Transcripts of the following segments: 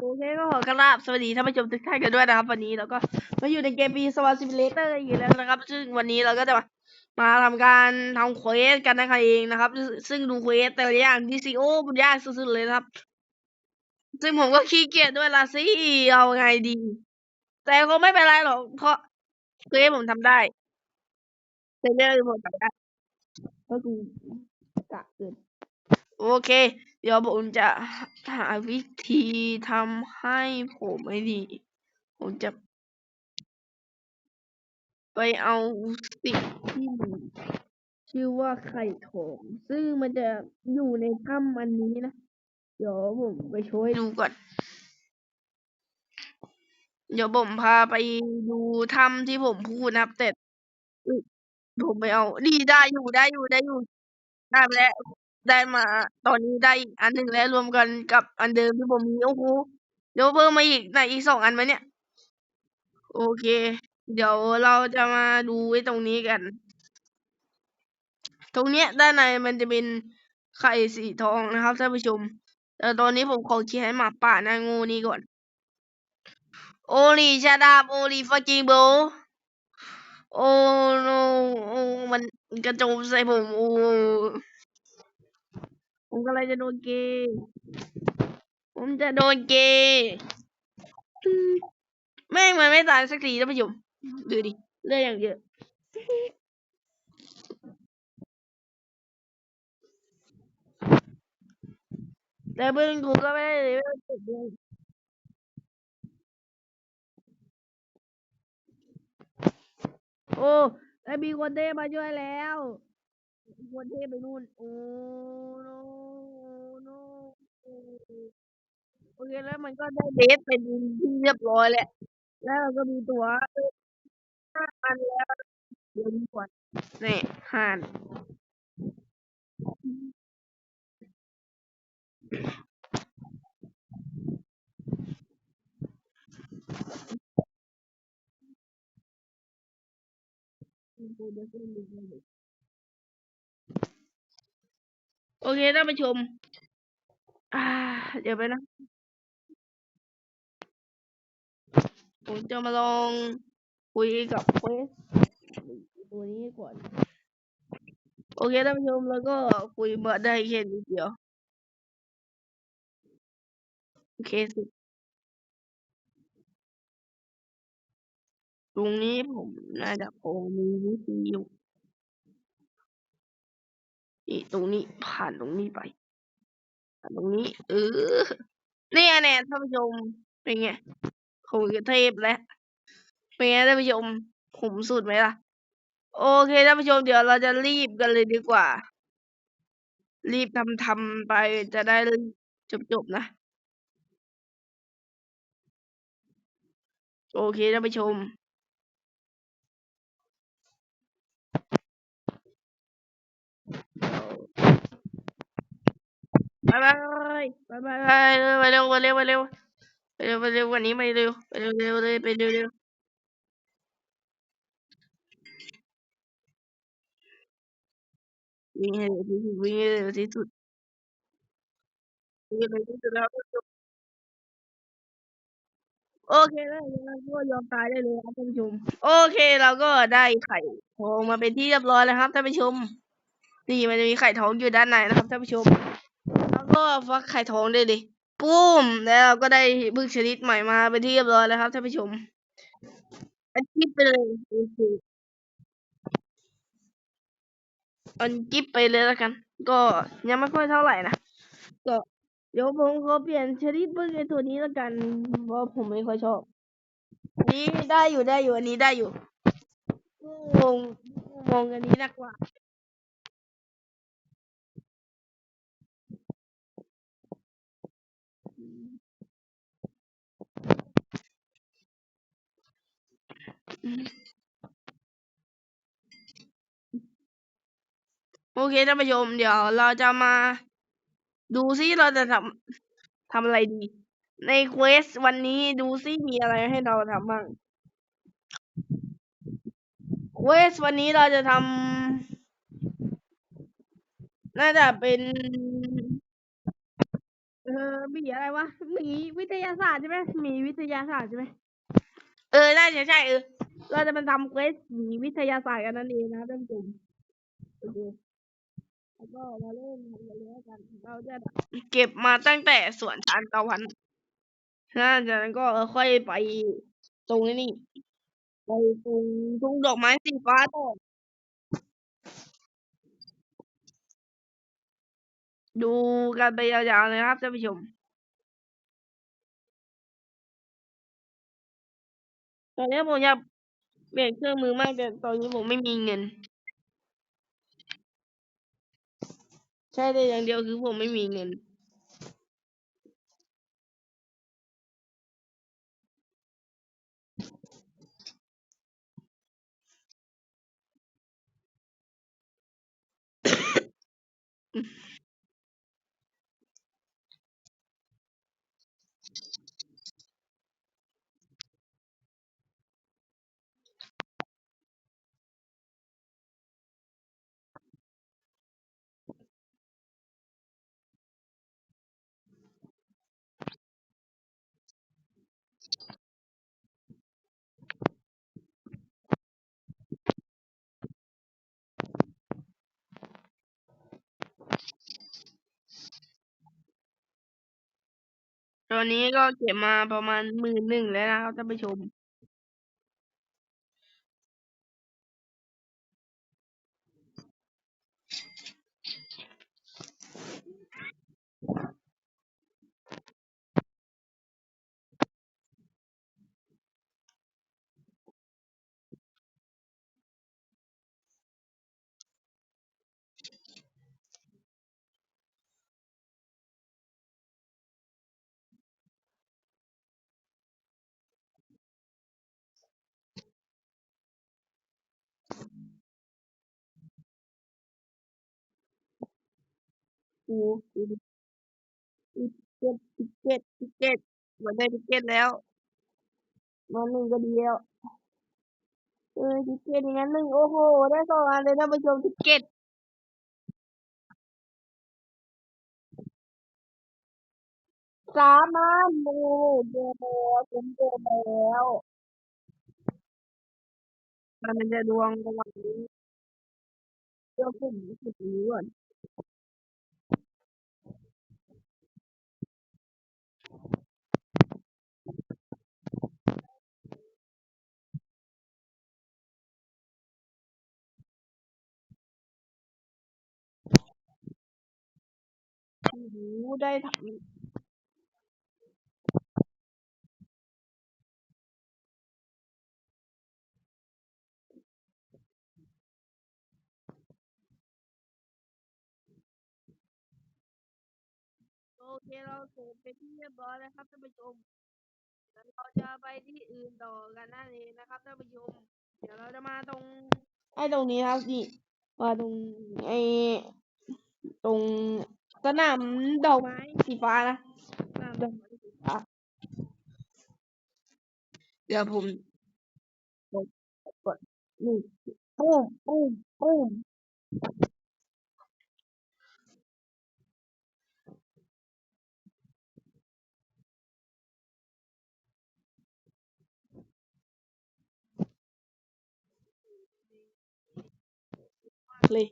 โอเคก็ขอกราบสวัสดีท่านผู้ชมทุกท่านกันด้วยนะครับ วันนี้เราก็มาอยู่ในเกมปีสวาซิมิเลเตอร์อีกแล้วนะครับ ซึ่งวันนี้เราก็จะมามาทำการทำเควสกันนะครับเองนะครับ ซึ่งดูเควสแต่ละอย่างที่ซีโอมันยากสุดๆเลยนะครับ ซึ่งผมก็ขี้เกียจด้วยละสิเอาไงดี แต่คงไม่เป็นไรหรอกเพราะเควสผมทำได้เซอร์ผมทำได้ก็คือกะเกินโอเค เดี๋ยวผมจะหาวิธีทำให้ผมไม่ดี ผมจะ ไปเอาสิ่งที่มีชื่อว่าไข่ทอง ซึ่งมันจะอยู่ในถ้ำอันนี้นะ เดี๋ยวผมไปโชว์ให้ดูก่อน เดี๋ยวผมพาไปดูถ้ำที่ผมพูดนะครับแต่อุ๊ยผมไปเอา ดีได้อยู่ได้อยู่ได้อยู่ได้มาแล้ว ได้มา ตอนนี้ได้อีกอันหนึ่งแล้วรวมกันกับอันเดิมที่ผมมี โอ้โห เดี๋ยวเพิ่มมาอีกไหนอีกสองอันไหมเนี่ย โอเค เดี๋ยวเราจะมาดูไอ้ตรงนี้กัน ตรงเนี้ยด้านในมันจะเป็นไข่สีทองนะครับท่านผู้ชม แต่ตอนนี้ผมขอเคลียร์ให้หมาป่าหน้างูนี่ก่อน โอลีชาดาโอลีฟักกิงโบโอ้โนโอมันกระโจมใส่ผม โอ้ ผมก็เลยจะโดนเกย์ผมจะโดนเกย์อืมแม่งมันไม่ตายสักทีท่านผู้ชมดูดิเลือดอย่างเยอะแต่เบิ้งกูก็ไม่ได้เลยว่าเจ็บเลยโอ้ได้มีคนเทมาช่วยแล้ว คนเทไปนู่น โอ้ โอเค แล้วมันก็ได้เบสเป็นที่เรียบร้อยแล้ว แล้วเราก็มีตัวห้าอันแล้วเดี๋ยวดีกว่านี่ห่านโอเคท่านผู้ชม อ่าเดี๋ยวไปนะ ผมจะมาลองคุยกับ เควส ตัวนี้ก่อน โอเค ท่านผู้ชม แล้วก็คุยมาได้แค่นิดเดียว โอเค สิ ตรงนี้ผมน่าจะพอมีวิธีอยู่ นี่ ตรงนี้ ผ่านตรงนี้ไป ตรงนี้ เออเนี่ยแน่ท่านผู้ชมเป็นไงผมกระเทพแล้วเป็นไงท่านผู้ชมผมสุดไหมล่ะ โอเคท่านผู้ชมเดี๋ยวเราจะรีบกันเลยดีกว่า รีบทำทำไปจะได้จบจบๆนะ โอเคท่านผู้ชม บายบายบายบายไปเร็วไปเร็วไปเร็วไปเร็วไปเร็ววันนี้ไปเร็วไปเร็วเร็วเลยไปเร็วเร็ววิ่งให้เร็วที่สุดวิ่งให้เร็วที่สุดวิ่งให้เร็วที่สุดแล้วโอเคแล้วเราก็ยอมตายได้เลยครับท่านผู้ชม โอเคเราก็ได้ไข่ทองมาเป็นที่เรียบร้อยแล้วครับท่านผู้ชม นี่มันจะมีไข่ทองอยู่ด้านในนะครับท่านผู้ชม ก็ฟักไข่ทองได้เลยปุ้มแล้วเราก็ได้บึกชนิดใหม่มาเป็นที่เรียบร้อยแล้วครับท่านผู้ชมอันกิฟไปเลยอันกิฟไปเลยแล้วกัน ก็ยังไม่ค่อยเท่าไหร่นะก็เดี๋ยวผมขอเปลี่ยนชนิดบึ้งไอตัวนี้แล้วกันเพราะผมไม่ค่อยชอบนี้ได้อยู่ได้อยู่อันนี้ได้อยู่ มองมองอันนี้นักกว่า โอเคท่านผู้ชมเดี๋ยวเราจะมา ดูซิเราจะทำทำอะไรดี ในเควสวันนี้ดูซิมีอะไรให้เราทำบ้างเควสวันนี้เราจะทำน่าจะเป็นเออมีอะไรวะหมีวิทยาศาสตร์ใช่ไหมหมีวิทยาศาสตร์ใช่ไหม เออได้ใช่ใช่เออ เราจะมาทำเควสหมีวิทยาศาสตร์กันนั่นเองนะท่านผู้ชมโอเคแล้วก็มาเริ่มทำกันเลยแล้วกัน เราจะเก็บมาตั้งแต่สวนทานตะวันหลังจากนั้นก็ค่อยไปตรงนี้ไปตรงทุ่งดอกไม้สีฟ้าต่อดูกันไปยาวๆเลยนะครับท่านผู้ชม ตอนนี้ผมอยากเปลี่ยนเครื่องมือมากแต่ตอนนี้ผมไม่มีเงิน ใช่แต่อย่างเดียวคือผมไม่มีเงิน ตอนนี้ก็เก็บมาประมาณหมื่นหนึ่งแล้วนะครับท่านผู้ชม กูกูติเก็ตติเก็ตติเก็ตมันได้ติเก็ตแล้วมันหนึ่งก็ดีแล้วเออติเก็ตอย่างนั้นหนึ่งโอ้โหได้สองอันเลยท่านผู้ชมติเก็ตสามอันโอ้โหเจอแล้วผมเจอแล้วมันจะดวงระหว่างนี้เจ้าผมสุดนี้ก่อน ได้ถังโอเคเราเสร็จไปที่เรียบร้อยแล้วครับท่านผู้ชมเดี๋ยวเราจะไปที่อื่นต่อกันนั่นเองนะครับท่านผู้ชมเดี๋ยวเราจะมาตรง ไอ้ตรงนี้ครับนี่มาตรงไอ้ตรง สนามดอกไม้สีฟ้านะสนามดอกไม้สีฟ้าเดี๋ยวผมกดกดนี่ปุ้มปุ้มปุ้มเลย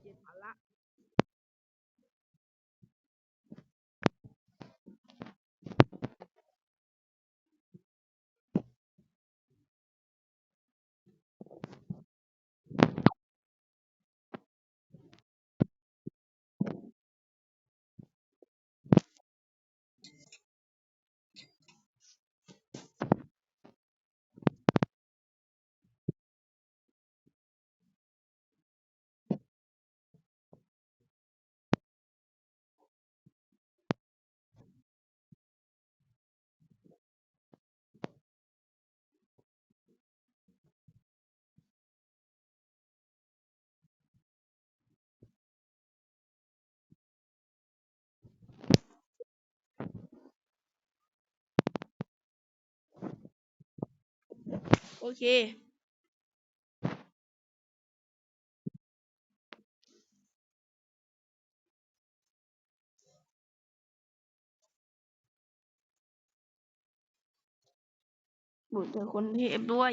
เก็บ เจ็ดพันละเคบุตรเจอคนเทพด้วย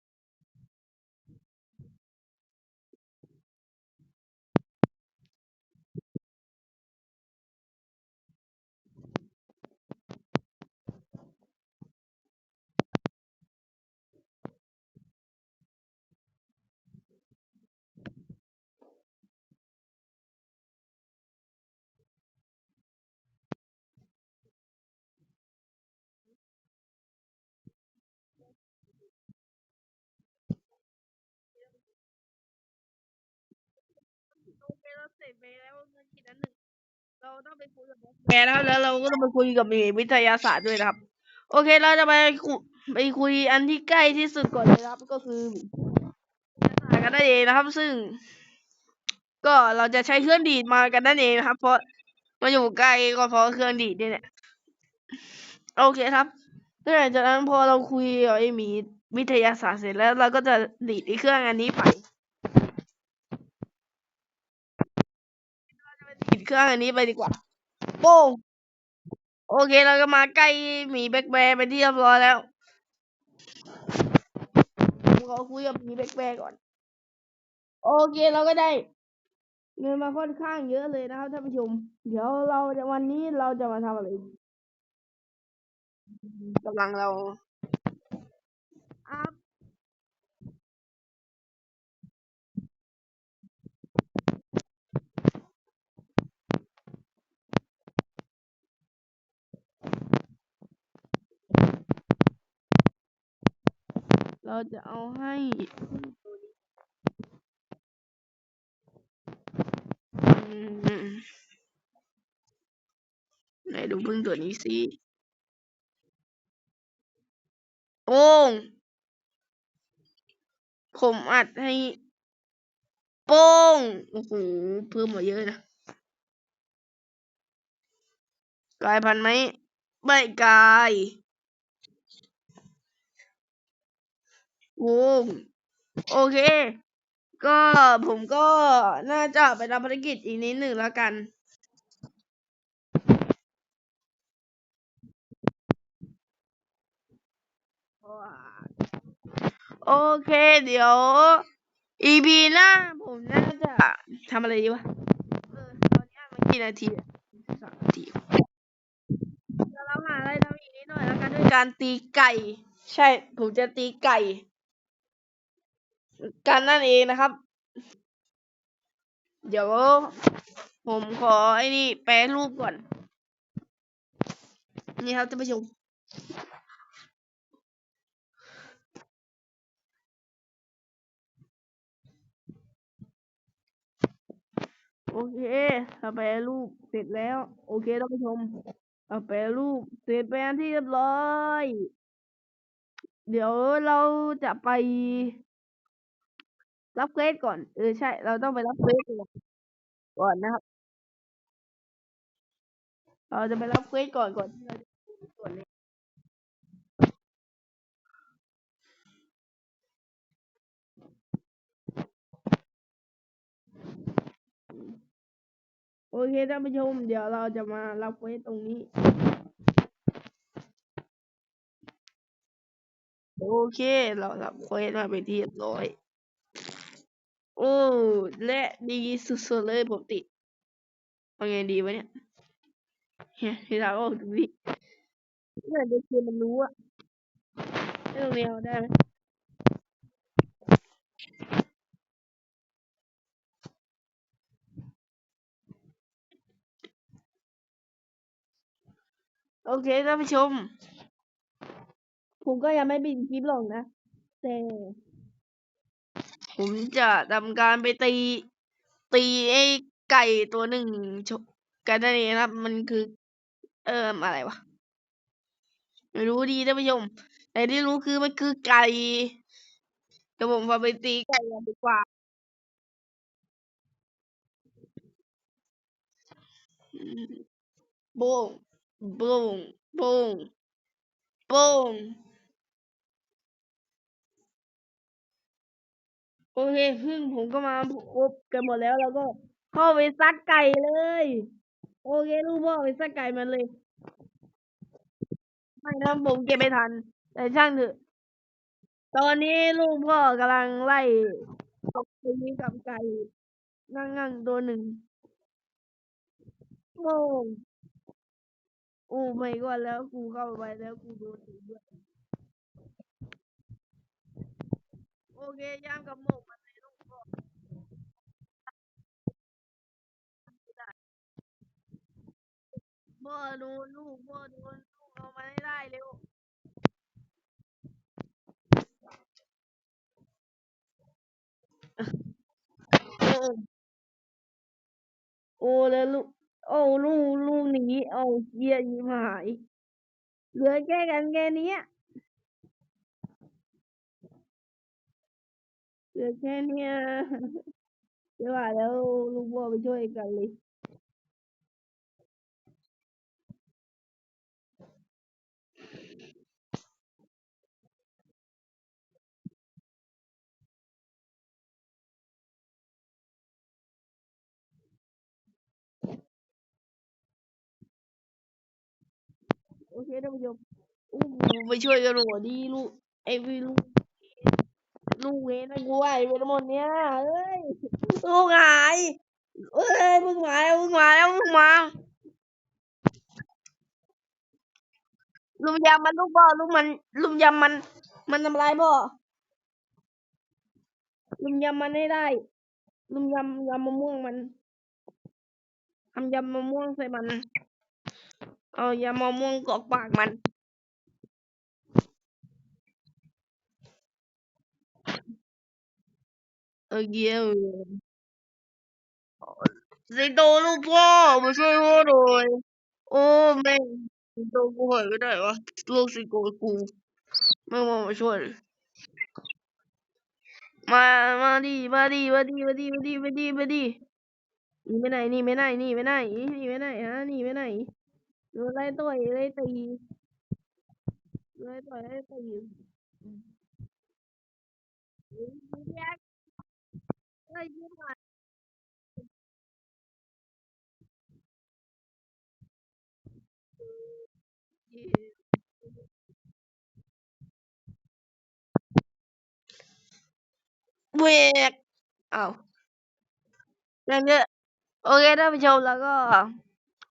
ไปแล้วเงินกินอันหนึ่งเราต้องไปคุยกับแกนะครับแล้วเราก็ต้องไปคุยกับมีวิทยาศาสตร์ด้วยนะครับ โอเคเราจะไปคุไปคุยอันที่ใกล้ที่สุดก่อนเลยนะครับ ก็คือวิทยาศาสตร์กันนั่นเองนะครับ ซึ่ง ก็เราจะใช้เครื่องดีดมากันนั่นเองนะครับ เพราะมาอยู่ใกล้ก็เพราะเครื่องดีดนี่แหละโอเคครับหลังจากนั้นพอเราคุยกับไอ้มีวิทยาศาสตร์เสร็จแล้ว เราก็จะดีดไอ้เครื่องอันนี้ไป เราจะไปดีดเครื่องอันนี้ไปดีกว่า โป้งโอเคเราก็มาใกล้หมีแบ็คแบร์ไปที่เรียบร้อยแล้วผมขอคุยกับหมีแบ็คแบร์ก่อน โอเคเราก็ได้เงินมาค่อนข้างเยอะเลยนะครับท่านผู้ชม เดี๋ยวเราจะวันนี้เราจะมาทำอะไรกำลังเรา เราจะเอาให้ไหนดูพึ่งตัวนี้สิ โอ้งผมอัดให้โป้ง โอ้โห เพิ่มมาเยอะนะกลายพันธุ์ไหม ไม่กลาย โอ้โอเค ก็ผมก็น่าจะไปรับภารกิจอีกนิดหนึ่งแล้วกันโอเค เดี๋ยว EP หน้าผมน่าจะทำอะไรดีวะเออตอนนี้อ่านมากี่นาทีอะสามนาทีเดี๋ยวเราหาอะไรทำอีกนิดหน่อยแล้วกันด้วยการตีไก่ ใช่ ผมจะตีไก่ กันนั่นเองนะครับ เดี๋ยว ผมขอไอ้นี่แปรรูปก่อน นี่ครับท่านผู้ชมโอเคเราแปรรูปเสร็จแล้ว โอเคท่านผู้ชมเราแปรรูปเสร็จไปนที่เรียบร้อย เดี๋ยวเราจะไป รับเควสก่อน เออ ใช่ เราต้องไปรับเควสก่อนก่อนนะครับ เราจะไปรับเควสก่อนก่อนที่เราจะส่วนเลยโอเคท่านผู้ชม เดี๋ยวเราจะมารับเควสตรงนี้ โอเค เรารับเควสมาเป็นที่เรียบร้อย โอ้ และดีสุดๆเลยผมติดเอาไงดีวะเนี่ยเฮ้ยที่เราออกตรงนี้เมื่อเด็กคือมันรู้อะให้ตรงนี้เอาได้ไหมโอเคท่านผู้ชม ผมก็ยังไม่ปิดคลิปหรอกนะ แต่ ผมจะทำการไปตี ตีไอ้ไก่ตัวหนึ่งกันนั่นเองนะครับ มันคือ เอ่ออะไรวะไม่รู้ดีท่านผู้ชมแต่ที่รู้คือมันคือไก่เดี๋ยวผมพาไปตีไก่กันดีกว่าอืมโบงโบงโบงโบง โอเคพึ่งผมก็มาครบกันหมดแล้วแล้วก็เข้าไปซัดไก่เลย โอเคลูกพ่อไปซัดไก่มันเลย ไม่นะผมเก็บไม่ทัน แต่ช่างเถอะ ตอนนี้ลูกพ่อกำลังไล่ตบตีกับไก่งั่งงั่งตัวหนึ่งโอ้โอ้ไม่ก็แล้วกูเข้าไปแล้วกูโดนตีด้วย โอเคย่างกับหมกมันเลยลูกพ่อพ่โดนลูกพ่โดนลูกเอามาให้ได้เร็วโอ้แล้วลูกโอ้ลูกลูกหนีเอาเหี้ยยิ้มหายเหลือแค่กันแค่นี้ เหลือแค่เนี้ยเดี๋ยวว่าแล้วลูกพ่อไปช่วยกันเลยโอเคท่านผู้ชมอู้ไปช่วยกันหัวดีลูกไอ้พี่ลูก ลูกเวนกูไหวไปทั้งหมดเนี้ยเอ้ยลูกหายเอ้ยมึงมาแล้วมึงมาแล้วมึงมาลุมยำมันลูกพ่อลูกมัน ลุมยำมัน มันทำลายพ่อลุมยำมันให้ได้ ลุมยำยำมะม่วงมันทำยำมะม่วงใส่มัน เอายำมะม่วงกอกปากมัน เออเกี้ยวสิงโตลูกพ่อมาช่วยพ่อหน่อยโอ้แม่งสิงโตกูหายไปไหนวะลูกสิงโตกูไม่มามาช่วยมามาดิมาดิมาดิมาดิมาดิมาดิมาดินี่ไปไหนนี่ไปไหนนี่ไปไหนนี่ไปไหนฮะนี่ไปไหนดนไล่ต่อยไล่ตีไล่ต่อยไล่ตี เฮ้ยแยกเฮ้ยยิ้มหน่อยเวกอ้าวนั่นก็โอเคท่านผู้ชมแล้วก็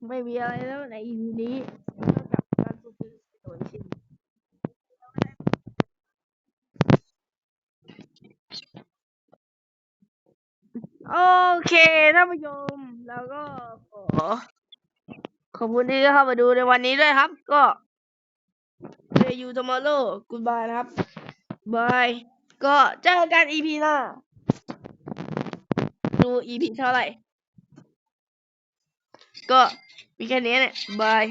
ไม่มีอะไรแล้วใน EP นี้นอกจากการฝึกฝนโดยชิน โอเคท่านผู้ชมแล้วก็ขอขอบคุณที่เข้ามาดูในวันนี้ด้วยครับ ก็ See you tomorrow goodbye นะครับ บาย ก็เจอกัน EP หน้า ดู EP เท่าไหร่ ก็มีแค่นี้เนี่ยบาย